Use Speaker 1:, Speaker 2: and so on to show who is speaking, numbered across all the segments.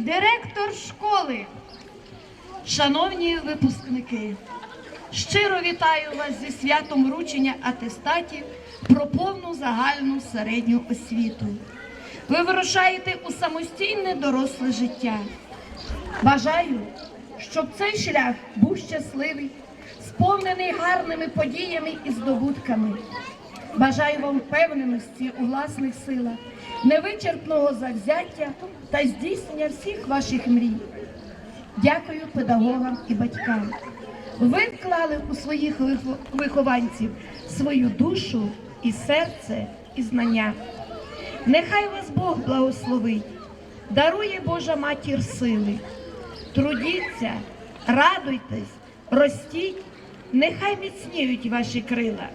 Speaker 1: директор школи, шановні випускники, щиро вітаю вас зі святом вручення атестатів про повну загальну середню освіту. Ви вирушаєте у самостійне доросле життя. Бажаю, щоб цей шлях був щасливий, сповнений гарними подіями і здобутками. Бажаю вам впевненості у власних силах, невичерпного завзяття та здійснення всіх ваших мрій. Дякую педагогам і батькам. Ви вклали у своїх вихованців свою душу і серце, і знання. Нехай вас Бог благословить, дарує Божа матір сили. Трудіться, радуйтесь, ростіть, нехай міцніють ваші крила.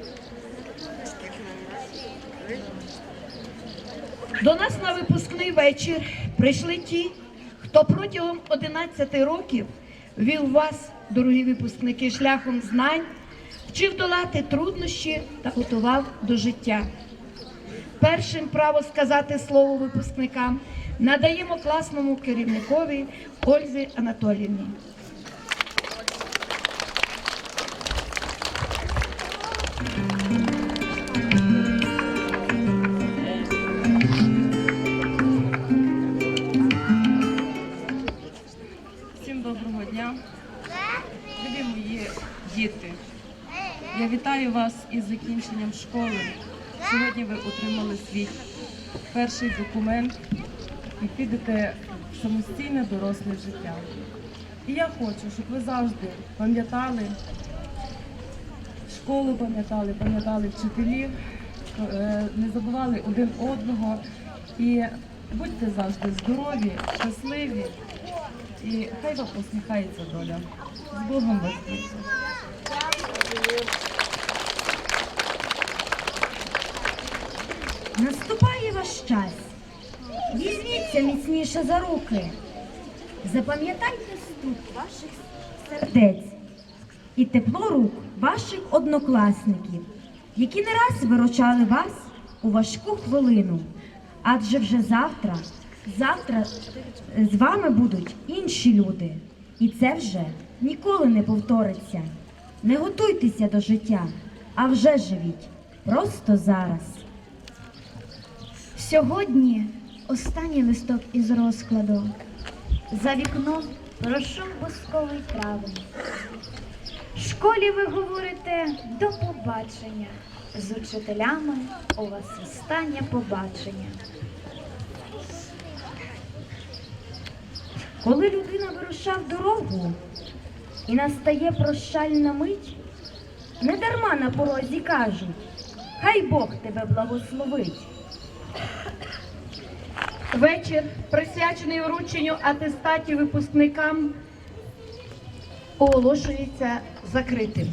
Speaker 1: До нас на випускний вечір прийшли ті, хто протягом 11 років вів вас, дорогі випускники, шляхом знань, вчив долати труднощі та готував до життя. Першим право сказати слово випускникам надаємо класному керівникові Ользі Анатоліївні.
Speaker 2: Любі мої діти. Я вітаю вас із закінченням школи. Сьогодні ви отримали свій перший документ і підете в самостійне доросле життя. І я хочу, щоб ви завжди пам'ятали школу, пам'ятали, пам'ятали вчителів, е, не забували один одного і будьте завжди здорові, щасливі. І хай вам посміхається доля. З Богом вас.
Speaker 3: Наступає ваш час. Візьміться міцніше за руки. Запам'ятайте стук ваших сердець і тепло рук ваших однокласників, які не раз виручали вас у важку хвилину. Адже вже завтра, завтра з вами будуть інші люди. І це вже ніколи не повториться. Не готуйтеся до життя, а вже живіть просто зараз.
Speaker 4: Сьогодні останній листок із розкладу. За вікном пройшов бусковий травень. Школі ви говорите до побачення. З учителями у вас останнє побачення.
Speaker 3: Коли людина вирушав дорогу і настає прощальна мить, не дарма на порозі кажуть, хай Бог тебе благословить.
Speaker 1: Вечір, присвячений врученню атестатів випускникам, оголошується закритим.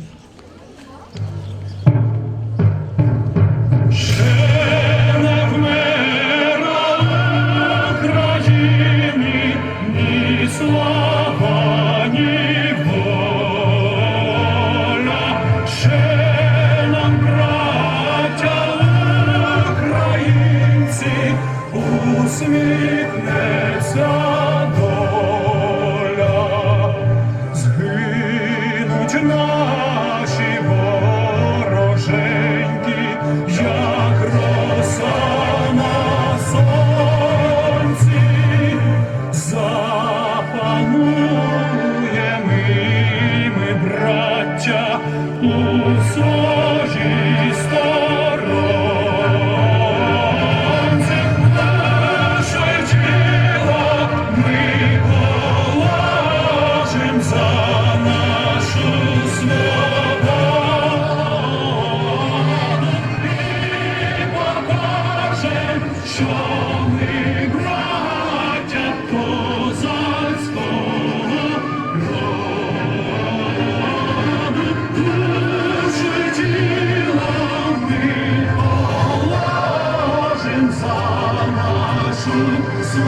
Speaker 5: Слово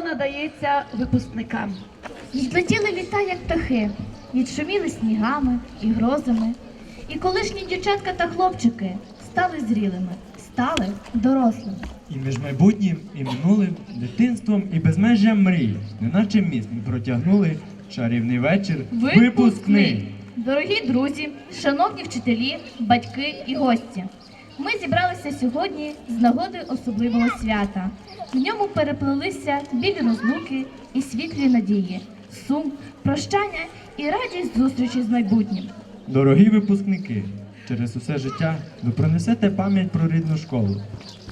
Speaker 1: надається випускникам.
Speaker 4: Відлетіли літа, як птахи, відшуміли снігами і грозами. І колишні дівчатка та хлопчики стали зрілими стали дорослими.
Speaker 6: І між майбутнім і минулим, дитинством і безмежжям мрій, неначе міст протягнули чарівний вечір випускний.
Speaker 7: Дорогі друзі, шановні вчителі, батьки і гості. Ми зібралися сьогодні з нагоди особливого свята. В ньому переплелися білі розлуки і світлі надії, сум, прощання і радість зустрічі з майбутнім.
Speaker 6: Дорогі випускники, через усе життя ви пронесете пам'ять про рідну школу.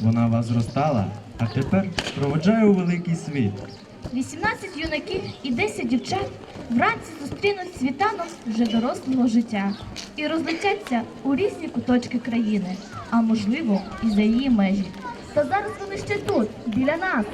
Speaker 6: Вона вас зростала, а тепер проводжає у великий світ.
Speaker 7: 18 юнаків і 10 дівчат вранці зустрінуть світанок вже дорослого життя і розлетяться у різні куточки країни, а можливо і за її межі. Та зараз вони ще тут, біля нас.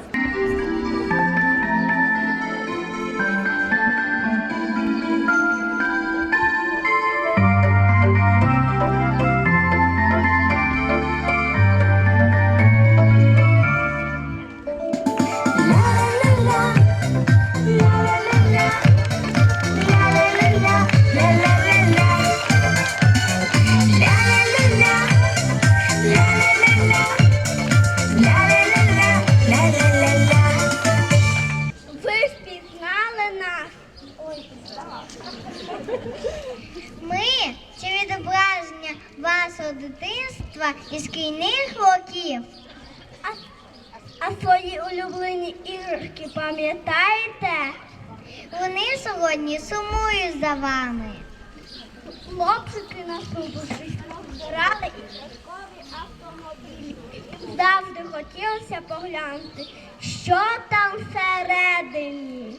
Speaker 8: Поглянути, що там всередині.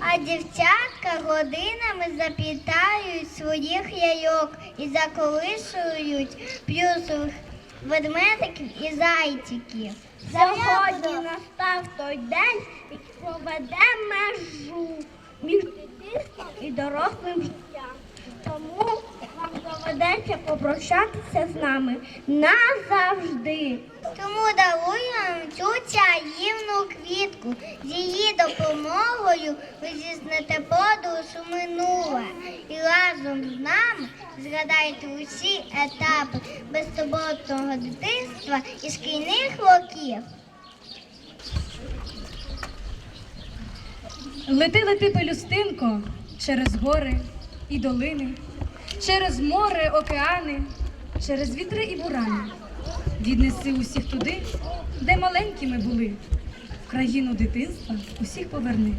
Speaker 8: А дівчатка годинами заплітають своїх яйок і заколишують плюсових ведмедиків і зайчиків. Сьогодні настав той день, який проведе межу між дитинством і дорослим життям. Тому доведеться попрощатися з нами назавжди. Тому даруємо цю чаївну квітку. З її допомогою ви зізнете подорож у минуле. І разом з нами згадайте усі етапи безтуботного дитинства і шкільних років.
Speaker 9: Лети, лети, пелюстинко, через гори і долини, через море, океани, через вітри і бурани. Віднеси усіх туди, де маленькими були. В країну дитинства усіх поверни.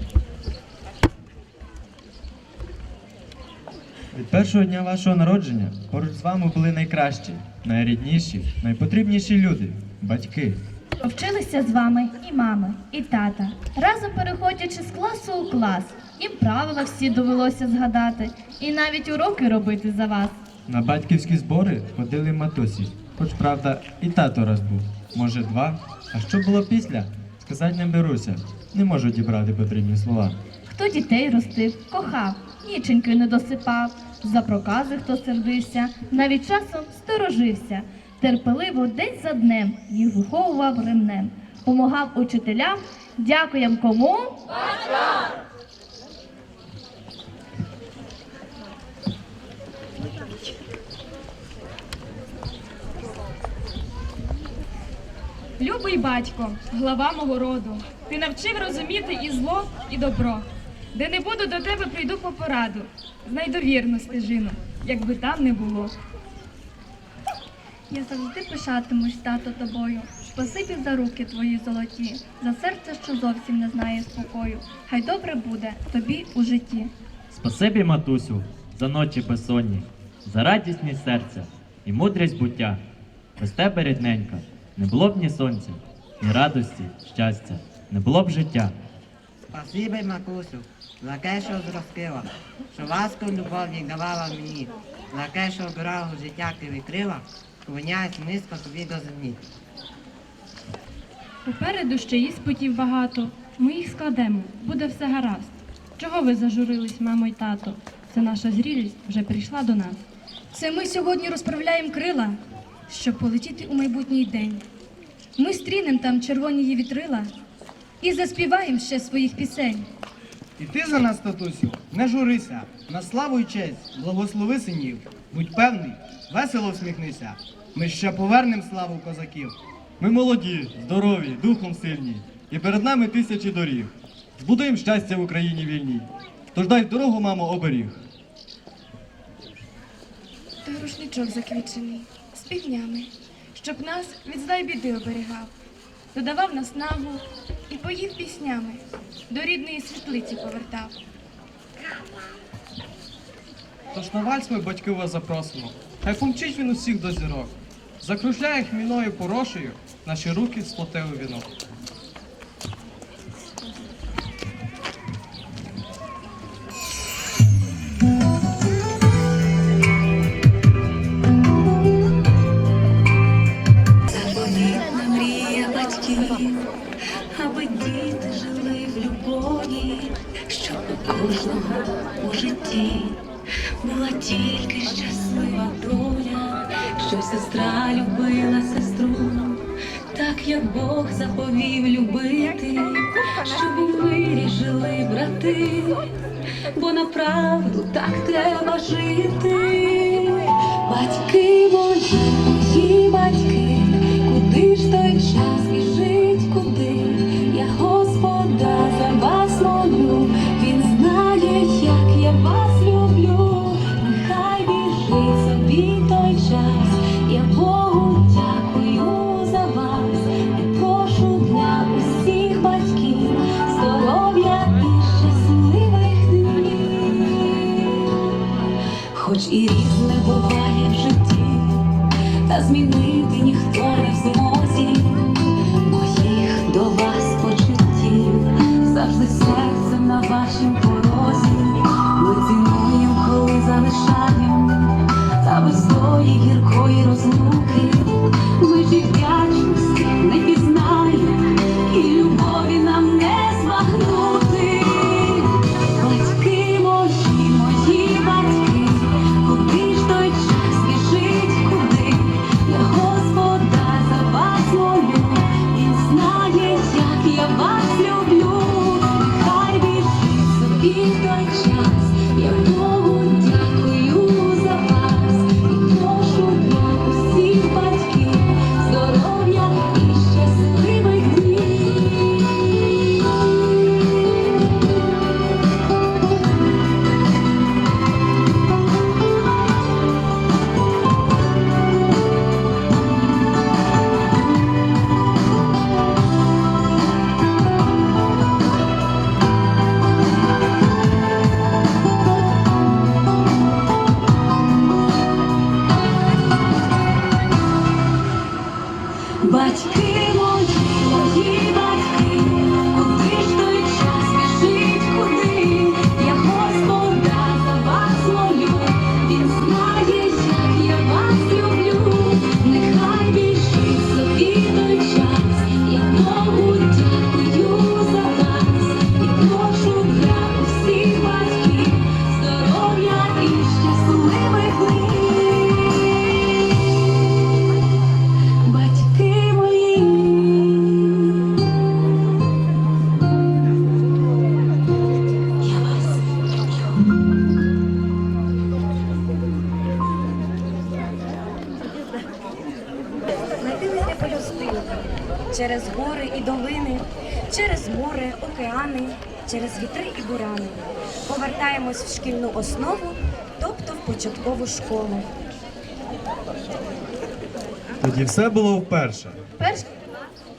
Speaker 6: Від першого дня вашого народження поруч з вами були найкращі, найрідніші, найпотрібніші люди батьки.
Speaker 7: Вчилися з вами і мами, і тата, разом переходячи з класу у клас. І правила всі довелося згадати, і навіть уроки робити за вас.
Speaker 6: На батьківські збори ходили матусі, хоч правда, і тато раз був, може два. А що було після? Сказати не беруся, не можу дібрати потрібні слова.
Speaker 7: Хто дітей ростив, кохав, ніченьки не досипав, за прокази хто сердився, навіть часом сторожився, терпеливо день за днем їх виховував ремнем, помагав учителям, дякуєм кому.
Speaker 10: Любий батько, глава мого роду, ти навчив розуміти і зло, і добро. Де не буду до тебе, прийду по пораду. Знайду вірну стежину, якби там не було.
Speaker 11: Я завжди пишатимусь, тато, тобою. Спасибі за руки твої золоті, за серце, що зовсім не знає спокою. Хай добре буде тобі у житті.
Speaker 12: Спасибі, матусю, за ночі безсонні, за радісність серця і мудрість буття. Без тебе, рідненька, не було б ні сонця, ні радості, щастя, не було б життя.
Speaker 13: Спасибі, Макусю, за те, що зростила, що ласку любові давала мені, за те, що дорогу життя ти відкрила, склоняюсь низько тобі до землі.
Speaker 10: Попереду ще іспитів багато. Ми їх складемо, буде все гаразд. Чого ви зажурились, мамо й тато? Це наша зрілість вже прийшла до нас.
Speaker 9: Це ми сьогодні розправляємо крила, щоб полетіти у майбутній день. Ми стрінем там червоні її вітрила, і заспіваємо ще своїх пісень.
Speaker 14: І ти за нас, татусю, не журися. На славу й честь, благослови синів. Будь певний, весело всміхнися. Ми ще повернем славу козаків.
Speaker 6: Ми молоді, здорові, духом сильні, і перед нами тисячі доріг. Збудуємо щастя в Україні вільній. Тож дай дорогу, мамо, оберіг.
Speaker 10: Той рушничок заквічений, з півнями, щоб нас від зла біди оберігав, додавав наснагу і поїв піснями, до рідної світлиці повертав.
Speaker 14: Тож на вальс ми батьків вас запросимо. Хай помчить він усіх до зірок. Закружляє хміною порошею, наші руки сплотили вінок.
Speaker 15: Щоб сестра любила сестру, так як Бог заповів любити, щоб у мирі жили брати, бо направду так треба жити. Батьки мої, батьки, куди ж той час біжить, куди? Я Господа за вас молю, Він знає, як я вас люблю. Нехай біжить собі той час, Богу Батьки мої, мої
Speaker 7: через гори і долини, через море, океани, через вітри і бурани. Повертаємось в шкільну основу, тобто в початкову школу.
Speaker 6: Тоді все було вперше.
Speaker 4: Перш,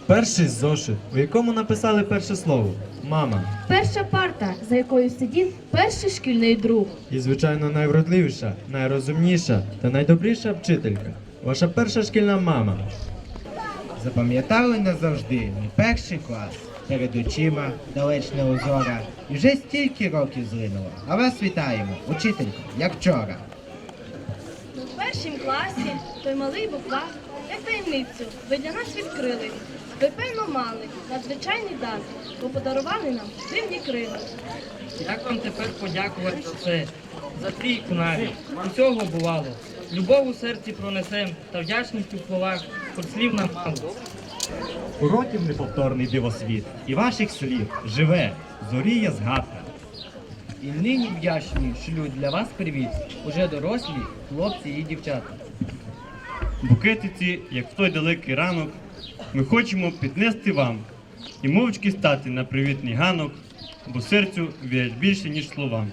Speaker 6: Перший зошит, у якому написали перше слово мама.
Speaker 4: перша парта, за якою сидів перший шкільний друг.
Speaker 6: І, звичайно, найвродливіша, найрозумніша та найдобріша вчителька. Ваша перша шкільна мама.
Speaker 13: Запам'ятали назавжди мій перший клас. Перед очима далечне озора. І вже стільки років злинуло. А вас вітаємо, учителько, як вчора.
Speaker 9: У першому класі той малий буквар, як таємницю, ви для нас відкрили. Ви певно мали надзвичайний дар, бо подарували нам дивні крила.
Speaker 16: Як вам тепер подякувати за це, за трійку навіть. Усього бувало. Любов у серці пронесем та вдячність у словах, хоч слів нам мало.
Speaker 17: уроків неповторний дивосвіт, і ваших слів живе, зоріє згадка.
Speaker 18: І нині вдячні шлють для вас привіт, уже дорослі хлопці і дівчата.
Speaker 17: Букети ці, як в той далекий ранок, ми хочемо піднести вам і мовчки стати на привітний ганок, бо серцю віять більше, ніж словам.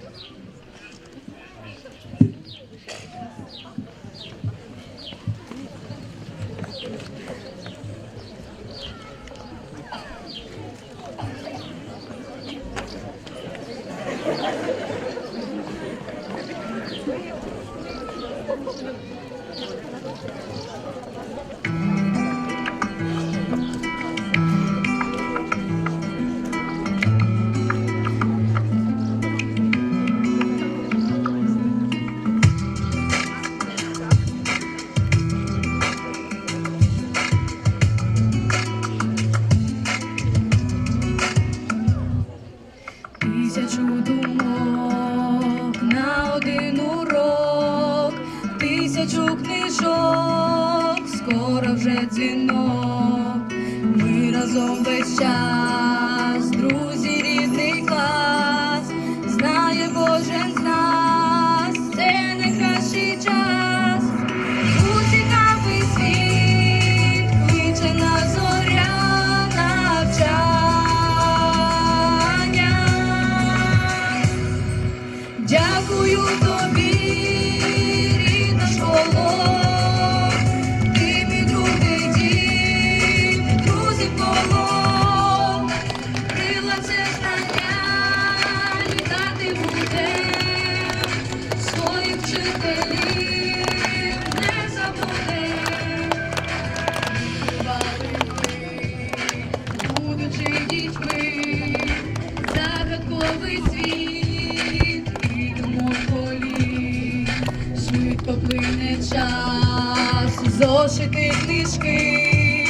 Speaker 9: Час, зошити книжки,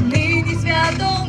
Speaker 9: нині свято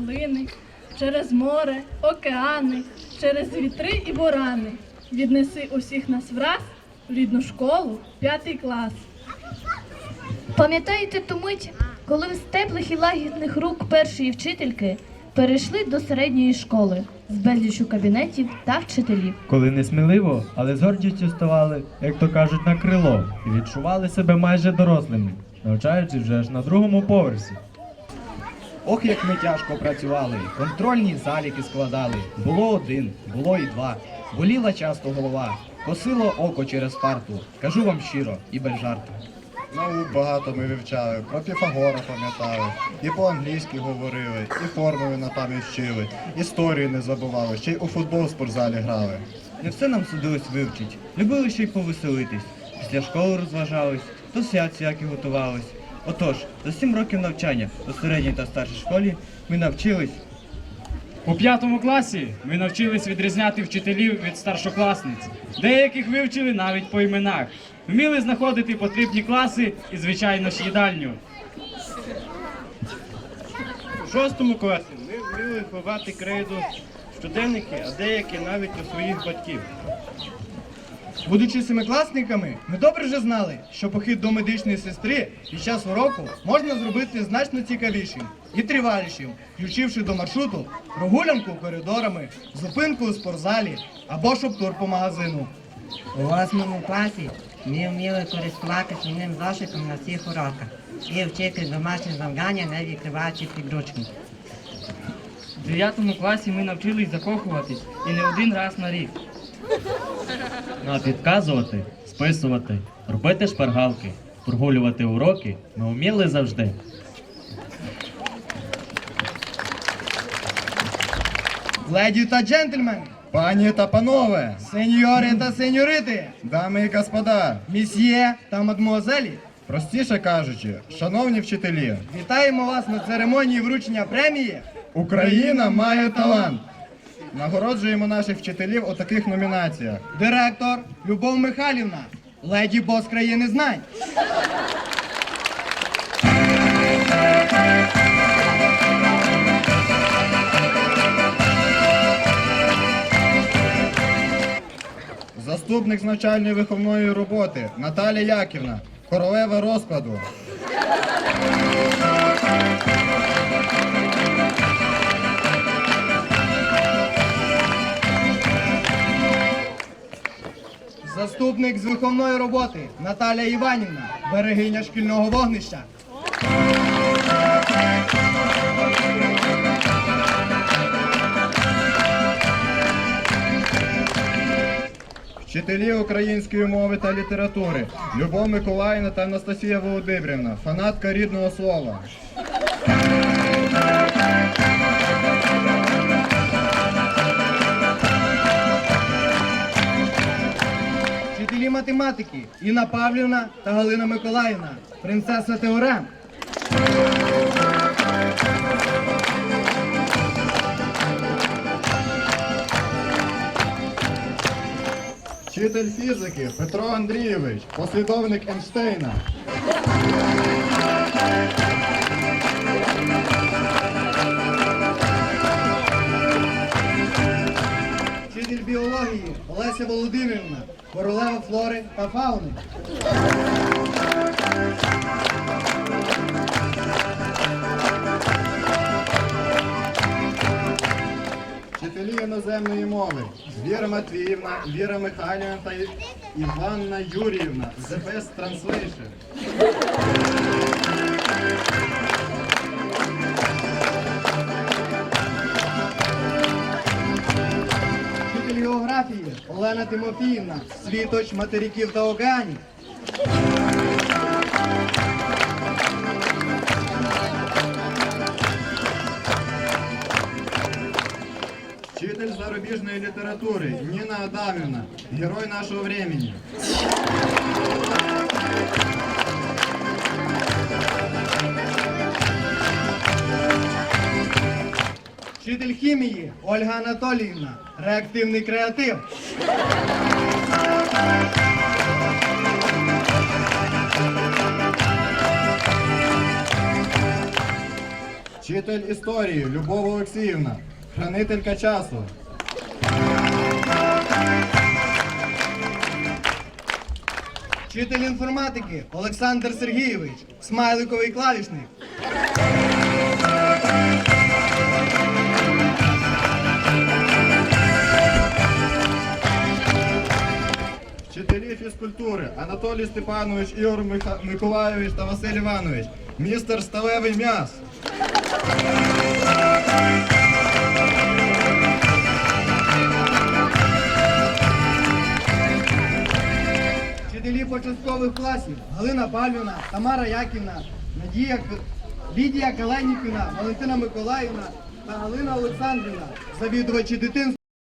Speaker 19: долини, через море, океани, через вітри і бурани. Віднеси усіх нас враз в рідну школу, п'ятий клас.
Speaker 7: Пам'ятаєте ту мить, коли ви з теплих і лагідних рук першої вчительки перейшли до середньої школи з безлічю кабінетів та вчителів?
Speaker 6: Коли не сміливо, але з гордістю ставали, як то кажуть, на крило, і відчували себе майже дорослими, навчаючись вже аж на другому поверсі.
Speaker 20: Ох, як ми тяжко працювали, контрольні заліки складали. Було один, було і два. Боліла часто голова, косило око через парту. Кажу вам щиро і без жарту.
Speaker 21: Наук багато ми вивчали, про Піфагора пам'ятали, і по-англійськи говорили, і формули на пам'ять вчили, історію не забували, ще й у футбол в спортзалі грали.
Speaker 6: Не все нам судилось вивчить, любили ще й повеселитись. Після школи розважались, до свят всякі готувались. Отож, за сім років навчання у середній та старшій школі ми навчились
Speaker 22: У п'ятому класі ми навчились відрізняти вчителів від старшокласниць. Деяких вивчили навіть по іменах. Вміли знаходити потрібні класи і, звичайно ж, їдальню.
Speaker 17: У шостому класі ми вміли ховати крейду в щоденники, а деякі навіть у своїх батьків.
Speaker 14: Будучи семикласниками, ми добре вже знали, що похід до медичної сестри під час уроку можна зробити значно цікавішим і тривалішим, включивши до маршруту прогулянку коридорами, зупинку у спортзалі або шоптур по магазину.
Speaker 13: У восьмому класі ми вміли користуватися одним зошитом на всіх уроках і вчити домашні завдання, не відкриваючи підручник.
Speaker 16: У 9 класі ми навчились закохуватись і не один раз на рік.
Speaker 12: Ну а підказувати, списувати, робити шпаргалки, прогулювати уроки ми вміли завжди.
Speaker 14: Леді та джентльмени,
Speaker 21: Пані та панове,
Speaker 14: сеньори та сеньорити,
Speaker 21: дами і господа,
Speaker 14: місьє та мадмуазелі,
Speaker 21: простіше кажучи, шановні вчителі,
Speaker 14: вітаємо вас на церемонії вручення премії!
Speaker 21: Україна має талант. Нагороджуємо наших вчителів у таких номінаціях.
Speaker 14: Директор Любов Михайлівна, леді бос країни знань.
Speaker 21: Заступник з навчальної виховної роботи Наталія Яківна, королева розкладу.
Speaker 14: Заступник з виховної роботи Наталія Іванівна, берегиня шкільного вогнища.
Speaker 21: Вчителі української мови та літератури Любов Миколаївна та Анастасія Володимирівна, фанатка рідного слова.
Speaker 14: Вчителі математики Інна Павлівна та Галина Миколаївна, принцеса Теорем.
Speaker 21: Вчитель фізики Петро Андрійович, послідовник Ейнштейна.
Speaker 14: Вчитель біології Олеся Володимирівна, королева флори та фауни.
Speaker 21: Вчителі іноземної мови Віра Матвіївна, Віра Михайлівна та Іванна Юріївна, The Best.
Speaker 14: Олена Тимофіївна, світоч материків та океанів.
Speaker 21: Вчитель зарубіжної літератури Ніна Адамівна, герой нашого времени.
Speaker 14: Вчитель хімії Ольга Анатоліївна, реактивний креатив.
Speaker 21: Вчитель історії Любов Олексіївна, хранителька часу.
Speaker 14: Вчитель інформатики Олександр Сергійович, смайликовий клавішник.
Speaker 21: Вчителі фізкультури Анатолій Степанович, Ігор Миха- Миколайович та Василь Іванович. Містер Сталевий м'яс.
Speaker 14: Вчителі початкових класів Галина Павлівна, Тамара Яківна, Надія Лідія Каленіківна, Валентина Миколаївна та Галина Олександрівна, завідувачі дитинства.